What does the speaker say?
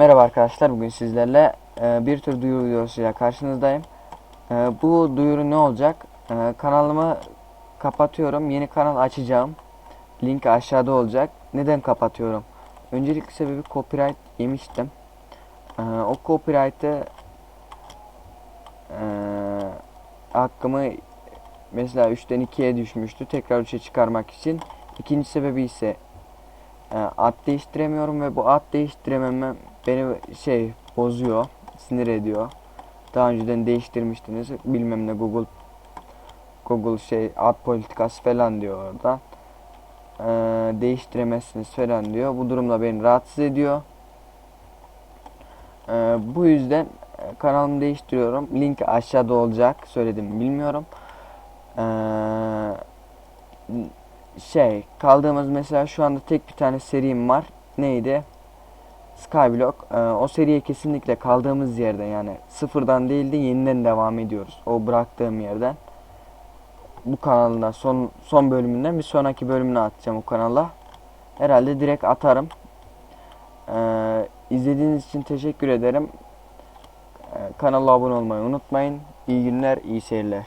Merhaba arkadaşlar bugün sizlerle e, bir tür duyuru videosuyla karşınızdayım. E, bu duyuru ne olacak? E, kanalımı kapatıyorum. Yeni kanal açacağım. Link aşağıda olacak. Neden kapatıyorum? Öncelikli sebebi copyright yemiştim. E, o copyright'ı e, hakkımı mesela 3'ten 2'ye düşmüştü. Tekrar 3'e çıkarmak için. İkinci sebebi ise e, ad değiştiremiyorum ve bu ad değiştirememem beni şey bozuyor, sinir ediyor. Daha önceden değiştirmiştiniz. Bilmem ne Google Google şey ad politikası falan diyor orada. E, değiştiremezsiniz falan diyor. Bu durumda beni rahatsız ediyor. E, bu yüzden e, kanalımı değiştiriyorum. Link aşağıda olacak. Söyledim bilmiyorum. Eee şey kaldığımız mesela şu anda tek bir tane serim var. Neydi? Skyblock. Ee, o seriye kesinlikle kaldığımız yerden yani sıfırdan değil de yeniden devam ediyoruz. O bıraktığım yerden. Bu kanalda son son bölümünden bir sonraki bölümünü atacağım o kanala. Herhalde direkt atarım. Ee, izlediğiniz için teşekkür ederim. Ee, kanala abone olmayı unutmayın. İyi günler, iyi seyirler.